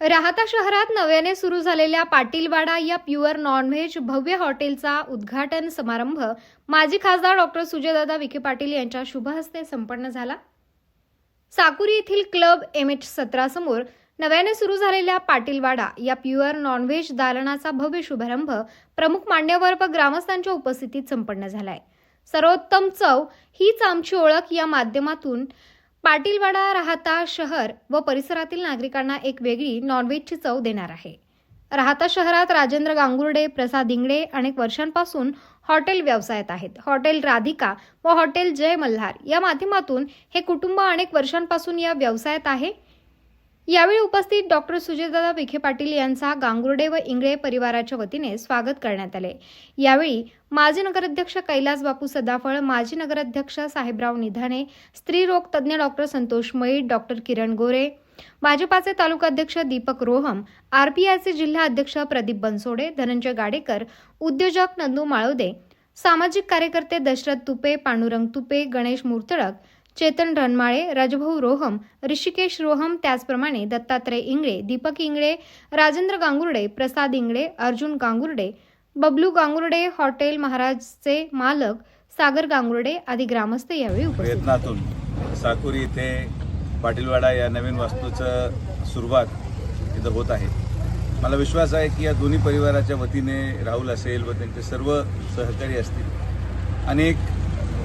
राहता शहरात नव्याने सुरू झालेल्या पाटीलवाडा या प्युअर नॉनव्हेज भव्य हॉटेलचा उद्घाटन समारंभ माजी खासदार डॉक्टर सुजयदादा विखे पाटील यांच्या शुभहस्ते संपन्न झाला. साकुरी येथील क्लब एम एच सतरासमोर नव्याने सुरू झालेल्या पाटीलवाडा या प्युअर नॉनव्हेज दालनाचा भव्य शुभारंभ प्रमुख मान्यवर व ग्रामस्थांच्या उपस्थितीत संपन्न झालाय. सर्वोत्तम चव हीच आमची ओळख या माध्यमातून पाटीलवाडा राहता शहर व परिसरातील नागरिकांना एक वेगळी नॉनव्हेजची चव देणार आहे. राहता शहरात राजेंद्र गांगुर्डे प्रसाद इंगडे अनेक वर्षांपासून हॉटेल व्यवसायात आहेत. हॉटेल राधिका व हॉटेल जय मल्हार या माध्यमातून हे कुटुंब अनेक वर्षांपासून या व्यवसायात आहे. यावेळी उपस्थित डॉक्टर सुजयदादा विखे पाटील यांचा गांगुर्डे व इंगळे परिवाराच्या वतीने स्वागत करण्यात आले. यावेळी माजी नगराध्यक्ष कैलास बापू सदाफळ माजी नगराध्यक्ष साहेबराव निधाने स्त्रीरोग तज्ज्ञ डॉक्टर संतोष मयी डॉक्टर किरण गोरे भाजपाचे तालुकाध्यक्ष दीपक रोहम आरपीआयचे जिल्हा अध्यक्ष प्रदीप बनसोडे धनंजय गाडेकर उद्योजक नंदू माळोदे सामाजिक कार्यकर्ते दशरथ तुपे पांडुरंग तुपे गणेश मुर्तडक चेतन रणमाळे राजभाऊ रोहम ऋषिकेश रोहम त्याचप्रमाणे दत्तात्रय इंगळे दीपक इंगळे राजेंद्र गांगुर्डे प्रसाद इंगळे अर्जुन गांगुर्डे बबलू गांगुर्डे हॉटेल महाराजचे मालक सागर गांगुर्डे आदी ग्रामस्थ यावेळी प्रयत्नातून साकुरी इथे पाटीलवाडा या नवीन वास्तूचं सुरुवात इथं होत आहे. मला विश्वास आहे की या दोन्ही परिवाराच्या वतीने राहुल असेल व त्यांचे सर्व सहकारी असतील. अनेक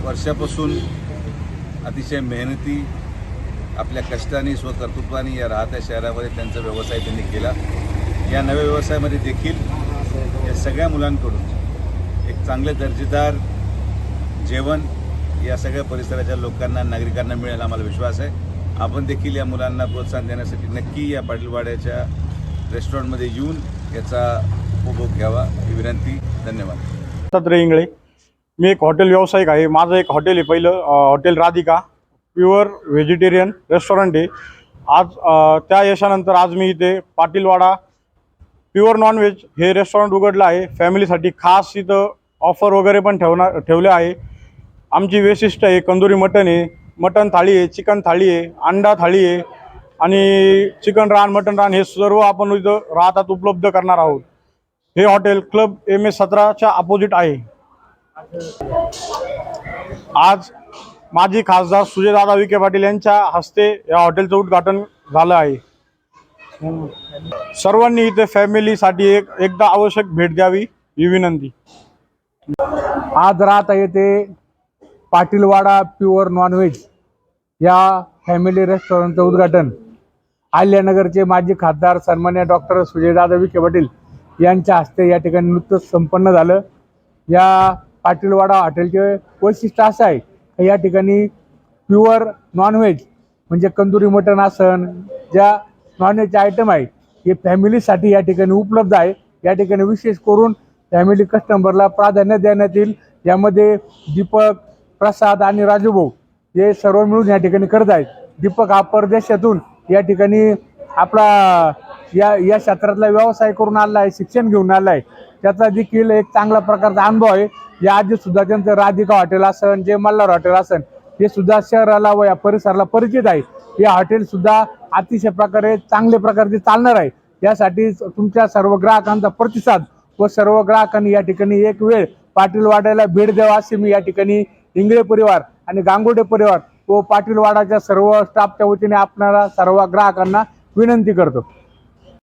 वर्षापासून अतिशय मेहनती आपल्या कष्टाने स्वकर्तृत्वाने या राहत्या शहरामध्ये त्यांचा व्यवसाय त्यांनी केला. या नव्या व्यवसायामध्ये देखील या सगळ्या मुलांकडून एक चांगले दर्जेदार जेवण या सगळ्या परिसराच्या लोकांना नागरिकांना मिळेल आम्हाला विश्वास आहे. आपण देखील या मुलांना प्रोत्साहन देण्यासाठी नक्की या पाटीलवाड्याच्या रेस्टॉरंटमध्ये येऊन याचा उपभोग घ्यावा ही विनंती. धन्यवाद. सत्र इंगळे. मी एक हॉटेल व्यावसायिक आहे. माझं एक हॉटेल आहे पहिलं hotel Radhika. Pure vegetarian restaurant आहे. आज त्या यशानंतर आज मी इथे पाटीलवाडा प्युअर नॉनव्हेज हे रेस्टॉरंट उघडलं आहे. फॅमिलीसाठी खास इथं ऑफर वगैरे पण ठेवणार ठेवले आहे. आमची वैशिष्ट्य आहे कंदुरी मटन आहे. मटन थाळी आहे चिकन थाळी आहे अंडा थाळी आहे. आणि चिकन रान मटन रान हे सर्व आपण इथं राहतात उपलब्ध करणार आहोत. हे हॉटेल क्लब एम एस सतराच्या अपोजिट आहे. आज माजी खासदार सुजयदादा विखे पाटील यांच्या हस्ते या हॉटेलचं उद्घाटन झालं आहे. सर्वांनी इथे फॅमिलीसाठी एक एकदा आवश्यक भेट द्यावी ही विनंती. आज राहता येथे पाटीलवाडा प्युअर नॉनव्हेज या फॅमिली रेस्टॉरंटचं उद्घाटन. आल्यानगरचे माजी खासदार सन्मान्य डॉक्टर सुजयदादा विखे पाटील यांच्या हस्ते या ठिकाणी नुकतंच संपन्न झालं. या पाटीलवाडा हॉटेलचे वैशिष्ट्य असं आहे या ठिकाणी प्युअर नॉनव्हेज म्हणजे कंदुरी मटण आसन ज्या नॉनव्हेजचे आयटम आहे हे फॅमिलीसाठी या ठिकाणी उपलब्ध आहे. या ठिकाणी विशेष करून फॅमिली कस्टमरला प्राधान्य देण्यात येईल यामध्ये दीपक प्रसाद आणि राजूभाऊ हे सर्व मिळून या ठिकाणी करत आहेत. दीपक हा परदेशातून या ठिकाणी आपला या या क्षेत्रातला व्यवसाय करून आला आहे शिक्षण घेऊन आला आहे. त्याचा देखील एक चांगला प्रकारचा अनुभव आहे. या आधी सुद्धा त्यांचं राधिका हॉटेल असन जे मल्हार हॉटेल असन हे सुद्धा शहराला व या परिसराला परिचित आहे. हे हॉटेल सुद्धा अतिशय प्रकारे चांगल्या प्रकारचे चालणार आहे. यासाठी तुमच्या सर्व ग्राहकांचा प्रतिसाद व सर्व ग्राहकांनी या ठिकाणी एक वेळ पाटील वाड्याला भेट द्यावा असे मी या ठिकाणी इंगळे परिवार आणि गांगोडे परिवार व पाटील वाडाच्या सर्व स्टाफच्या वतीने आपणाला सर्व ग्राहकांना विनंती करतो.